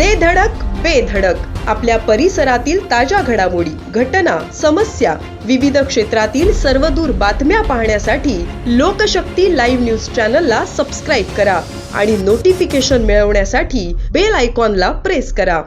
दे धडक बेधडक आपल्या परिसरातील ताज्या घडामोडी घटना समस्या विविध क्षेत्रातील सर्वदूर बातम्या पाहण्यासाठी लोकशक्ती लाईव्ह न्यूज चॅनलला सबस्क्राईब करा आणि नोटिफिकेशन मिळवण्यासाठी बेल आयकॉनला प्रेस करा.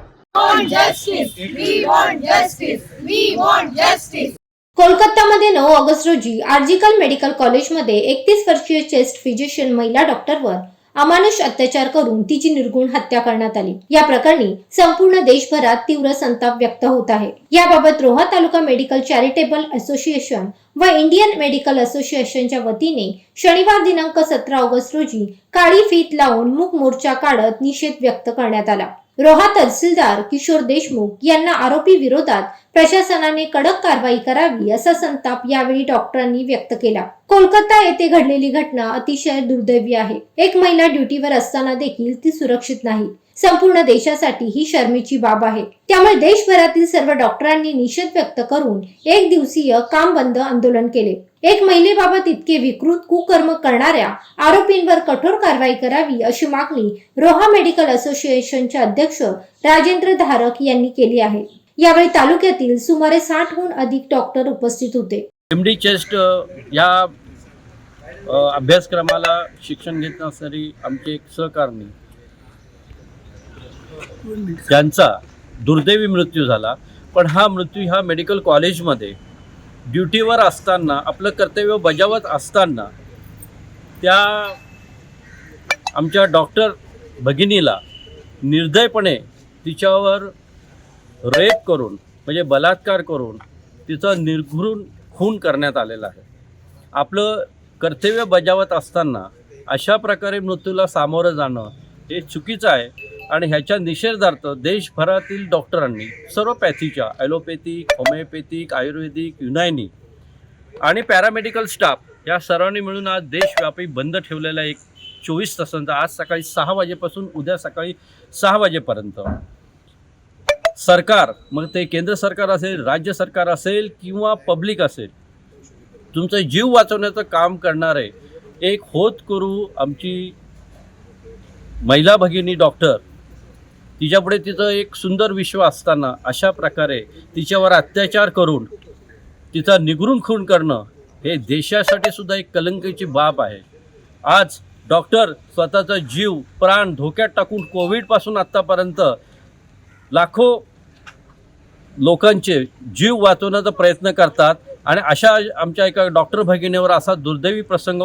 कोलकातामध्ये नऊ ऑगस्ट रोजी आर्जिकल मेडिकल कॉलेजमध्ये एकतीस वर्षीय चेस्ट फिजिशियन महिला डॉक्टरवर अमानुष अत्याचार करून तिची निर्गुण हत्या करण्यात आली. या प्रकरणी संपूर्ण देशभरात तीव्र संताप व्यक्त होत आहे. याबाबत Roha taluka medical charitable association व इंडियन मेडिकल असोसिएशनच्या वतीने शनिवार दिनांक सतरा ऑगस्ट रोजी काळी फीत लावून मूक मोर्चा काढत निषेध व्यक्त करण्यात आला. रोहा तहसीलदार किशोर देशमुख यांना आरोपी विरोधात प्रशासनाने कडक कारवाई करावी असा संताप यावेळी डॉक्टरांनी व्यक्त केला. कोलकाता येथे घडलेली घटना अतिशय दुर्दैवी आहे. एक महिला ड्युटीवर असताना देखील ती सुरक्षित नाही. संपूर्ण देशासाठी ही शर्मेची बाब आहे. त्यामुळे देशभरातील सर्व डॉक्टरांनी निषेध व्यक्त करून एक दिवसीय काम बंद आंदोलन केले. एक महिलेबाबत इतके विकृत कुकर्म करणाऱ्या आरोपींवर कठोर कारवाई करावी अशी मागणी रोहा मेडिकल असोसिएशनचे अध्यक्ष राजेंद्र धारक यांनी केली आहे. यावेळी तालुक्यातील सुमारे साठहून अधिक डॉक्टर उपस्थित होते. एमडी चेस्ट या अभ्यासक्रमाला शिक्षण घेत असणारी आमचे एक सहकारणी त्यांचा दुर्दैवी मृत्यू झाला. पण हा मृत्यू ह्या मेडिकल कॉलेजमध्ये ड्युटीवर असताना आपलं कर्तव्य बजावत असताना त्या आमच्या डॉक्टर भगिनीला निर्दयपणे तिच्यावर रेप करून म्हणजे बलात्कार करून तिचा निर्घुरून खून करण्यात आलेला आहे. आपलं कर्तव्य बजावत असताना अशा प्रकारे मृत्यूला सामोरं जाणं हे चुकीचं आहे. आणि ह्याच्या निषेधार्थ देशभरातील डॉक्टरांनी सर्व पॅथीच्या ॲलोपॅथिक होमिओपॅथिक आयुर्वेदिक युनानी आणि पॅरामेडिकल स्टाफ या सर्वांनी मिळून आज देशव्यापी बंद ठेवलेला एक चोवीस तासांचा आज सकाळी सहा वाजेपासून उद्या सकाळी सहा वाजेपर्यंत. सरकार मग ते केंद्र सरकार असेल राज्य सरकार असेल किंवा पब्लिक असेल तुमचं जीव वाचवण्याचं काम करणारे एक होत करू आमची महिला भगिनी डॉक्टर तिच्यापुढे तिचं एक सुंदर विश्व असताना अशा प्रकारे तिच्यावर अत्याचार करून तिचा निगरून खून करणं हे देशासाठी सुद्धा एक कलंकीची बाब आहे. आज डॉक्टर स्वतःचा जीव प्राण धोक्यात टाकून कोविडपासून आत्तापर्यंत लाखो लोकांचे जीव वाचवण्याचा प्रयत्न करतात आणि अशा आमच्या एका डॉक्टर भगिनीवर असा दुर्दैवी प्रसंग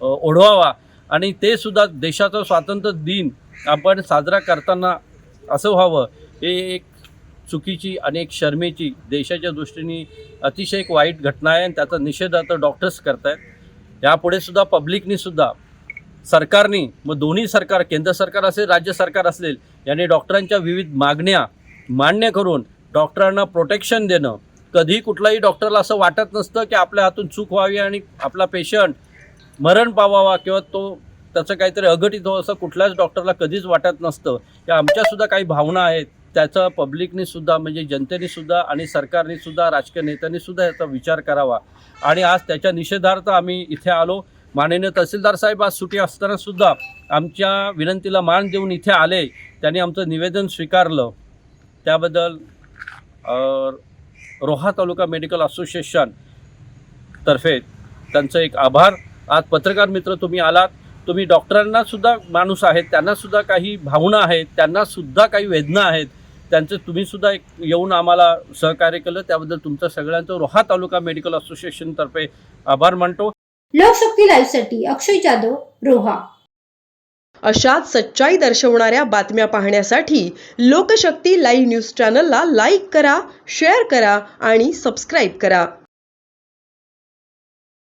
ओढवावा आणि ते सुद्धा देशाचा स्वातंत्र्य दिन आपण साजरा करताना असं व्हावं हे एक चुकीची आणि एक शर्मेची देशाच्या दृष्टीने अतिशय एक वाईट घटना आहे आणि त्याचा निषेध आता डॉक्टर्स करत आहेत यापुढे सुद्धा पब्लिकनी सुद्धा सरकारने मग दोन्ही सरकार केंद्र सरकार असेल राज्य सरकार असेल यांनी डॉक्टरांच्या विविध मागण्या मान्य करून डॉक्टरांना प्रोटेक्शन देणं कधी कुठलाही डॉक्टरला असं वाटत नसतं की आपल्या हातून चूक व्हावी आणि आपला पेशंट मरण पावावा किंवा तो त्याचं काहीतरी अघटित हो असं कुठल्याच डॉक्टरला कधीच वाटत नसतं. की आमच्यासुद्धा काही भावना आहेत. त्याचा पब्लिकनीसुद्धा म्हणजे जनतेने सुद्धा आणि सरकारने सुद्धा राजकीय नेत्यांनी सुद्धा याचा विचार करावा. आणि आज त्याच्या निषेधार्थ आम्ही इथे आलो. माननीय तहसीलदार साहेब आज सुटी असताना सुद्धा आमच्या विनंतीला मान देऊन इथे आले. त्यांनी आमचं निवेदन स्वीकारलं. त्याबद्दल रोहा तालुका मेडिकल असोसिएशन तर्फे त्यांचं एक आभार. आज पत्रकार मित्र तुम्ही आलात. तुम्ही डॉक्टरांना सुद्धा माणूस आहेत त्यांना सुद्धा काही भावना आहेत त्यांना सुद्धा काही वेदना आहेत त्यांचं तुम्ही सुद्धा एक येऊन आम्हाला सहकार्य केलं. त्याबद्दल तुमचं सगळ्यांचं रोहा तालुका मेडिकल असोसिएशनतर्फे आभार मानतो. लोकशक्ती लाईव्हसाठी अक्षय जाधव रोहा. अशाच सच्चाई दर्शवणाऱ्या बातम्या पाहण्यासाठी लोकशक्ती लाईव्ह न्यूज चॅनलला लाईक करा शेअर करा आणि सबस्क्राईब करा.